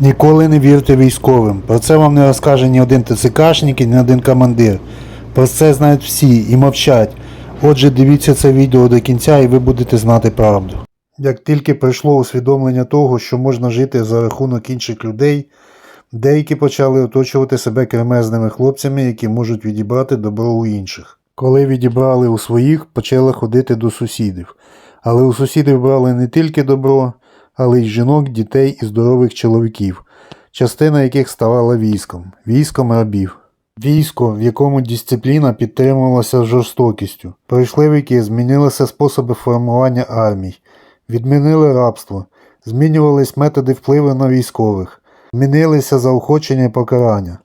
Ніколи не вірте військовим. Про це вам не розкаже ні один ТЦКшник і ні один командир. Про це знають всі і мовчать. Отже, дивіться це відео до кінця і ви будете знати правду. Як тільки прийшло усвідомлення того, що можна жити за рахунок інших людей, деякі почали оточувати себе кремезними хлопцями, які можуть відібрати добро у інших. Коли відібрали у своїх, почали ходити до сусідів. Але у сусідів брали не тільки добро, але й жінок, дітей і здорових чоловіків, частина яких ставала військом, військом рабів. Військо, в якому дисципліна підтримувалася жорстокістю. Пройшли віки, змінилися способи формування армій, відмінили рабство, змінювались методи впливу на військових, змінилися заохочення і покарання.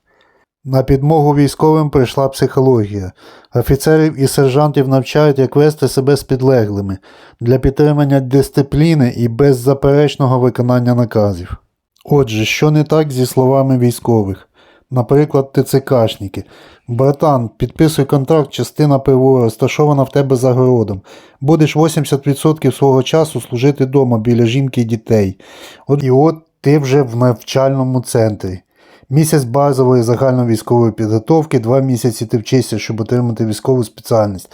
На підмогу військовим прийшла психологія. Офіцерів і сержантів навчають, як вести себе з підлеглими для підтримання дисципліни і беззаперечного виконання наказів. Отже, що не так зі словами військових? Наприклад, ТЦКшники. Братан, підписуй контракт, частина ПВО розташована в тебе за городом. Будеш 80% свого часу служити вдома біля жінки і дітей. От, і от ти вже в навчальному центрі. Місяць базової загальновійськової підготовки, два місяці ти вчишся, щоб отримати військову спеціальність.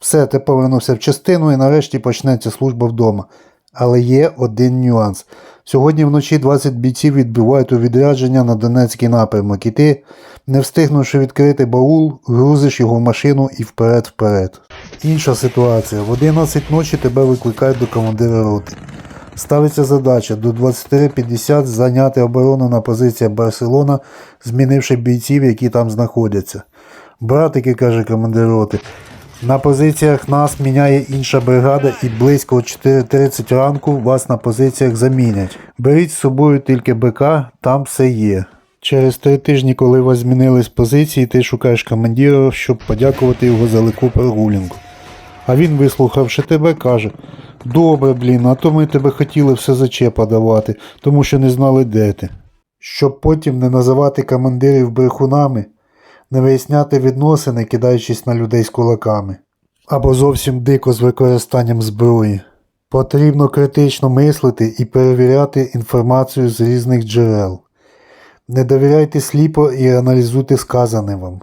Все, ти повернувся в частину і нарешті почнеться служба вдома. Але є один нюанс. Сьогодні вночі 20 бійців відбивають у відрядження на Донецький напрямок, і ти, не встигнувши відкрити баул, грузиш його в машину і вперед-вперед. Інша ситуація. В 11 ночі тебе викликають до командира роти. Ставиться задача до 23.50 зайняти оборону на позиціях Барселона, змінивши бійців, які там знаходяться. Братики, каже командир роти, на позиціях нас міняє інша бригада і близько о 4.30 ранку вас на позиціях замінять. Беріть з собою тільки БК, там все є. Через три тижні, коли вас змінились позиції, ти шукаєш командира, щоб подякувати його за легку прогулянку. А він, вислухавши тебе, каже: Добре, блін, а то ми тебе хотіли все зачепа давати, тому що не знали, де ти. Щоб потім не називати командирів брехунами, не виясняти відносини, кидаючись на людей з кулаками, або зовсім дико з використанням зброї. Потрібно критично мислити і перевіряти інформацію з різних джерел. Не довіряйте сліпо і аналізуйте сказане вам.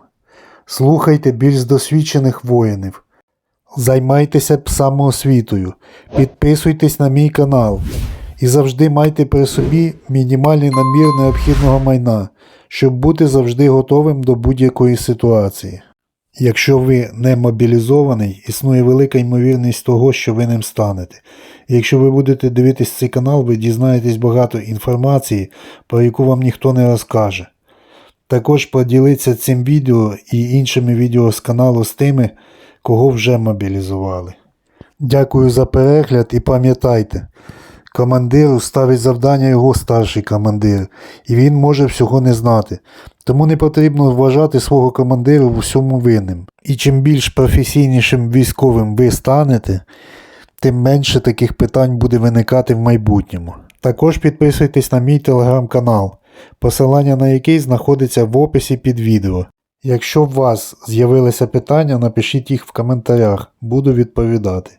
Слухайте більш досвідчених воїнів. Займайтеся самоосвітою, підписуйтесь на мій канал і завжди майте при собі мінімальний набір необхідного майна, щоб бути завжди готовим до будь-якої ситуації. Якщо ви не мобілізований, існує велика ймовірність того, що ви ним станете. Якщо ви будете дивитись цей канал, ви дізнаєтесь багато інформації, про яку вам ніхто не розкаже. Також поділіться цим відео і іншими відео з каналу з тими, кого вже мобілізували. Дякую за перегляд і пам'ятайте, командиру ставить завдання його старший командир, і він може всього не знати. Тому не потрібно вважати свого командира в усьому винним. І чим більш професійнішим військовим ви станете, тим менше таких питань буде виникати в майбутньому. Також підписуйтесь на мій телеграм-канал, посилання на який знаходиться в описі під відео. Якщо у вас з'явилися питання, напишіть їх в коментарях, буду відповідати.